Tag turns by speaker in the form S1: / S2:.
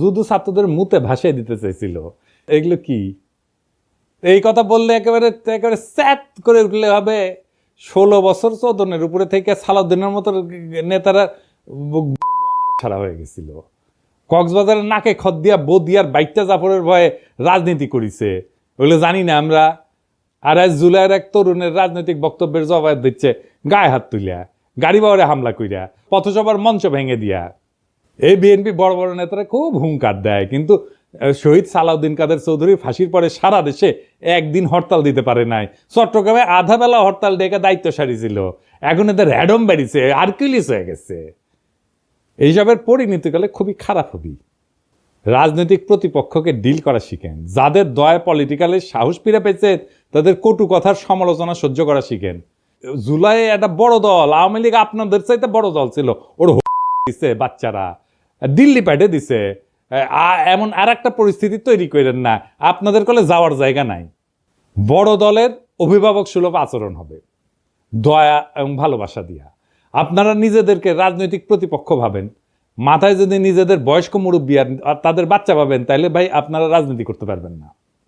S1: যুদ্ধ ছাত্রদের মুতে ভাসিয়ে দিতে চাইছিল। এগুলো কি? এই কথা বললে একেবারে একেবারে স্যাট করে উঠলে হবে। ষোলো বছর চোদনের উপরে থেকে সালাউদ্দিনের মতো নেতারা ছাড়া হয়ে গেছিল। কক্সবাজারের নাকে খদ দিয়া বদিয়ার বাইকটা জাফরের ভয়ে রাজনীতি করিছে। ওগুলো জানি না আমরা। আর আজ জুলাইয়ের এক তরুণের রাজনৈতিক বক্তব্যের জবাব দিচ্ছে, গায়ে হাত তুলিয়া, গাড়ি বাওয়ারে হামলা কইরা, পথসভার মঞ্চ ভেঙে দিয়া। এই বিএনপি বড় বড় নেতারা খুব হুঙ্কার দেয়, কিন্তু শহীদ সালাউদ্দিন কাদের চৌধুরী ফাঁসির পরে সারা দেশে একদিন হরতাল দিতে পারে নাই। চট্টগ্রামে আধা বেলা হরতাল ডেকে দায়িত্ব সারিছিল এখন এদের র্যাডম বেরিয়েছে আর্কিলিস হয়ে গেছে। এইসবের পরিণতিকালে খুবই খারাপ হবি। রাজনৈতিক প্রতিপক্ষকে ডিল করা শিখেন। যাদের দয়া পলিটিক্যালের সাহস ফিরে পেয়েছে, তাদের কটু কথার সমালোচনা সহ্য করা শিখেন। জুলাই একটা বড় দল, আওয়ামী লীগ আপনাদের চাইতে বড় দল ছিল, ওর বাচ্চারা। দিল্লি পাঠিয়ে দিছে। এমন আর একটা পরিস্থিতি তৈরি করেন না। আপনাদের কলে যাওয়ার জায়গা নাই। বড় দলের অভিভাবক সুলভ আচরণ হবে। দয়া এবং ভালোবাসা দিয়া। আপনারা নিজেদেরকে রাজনৈতিক প্রতিপক্ষ ভাবেন। মাথায় যদি নিজেদের বয়স্ক মুরব্বী আর তাদের বাচ্চা পাবেন তাহলে ভাই আপনারা রাজনীতি করতে পারবেন না।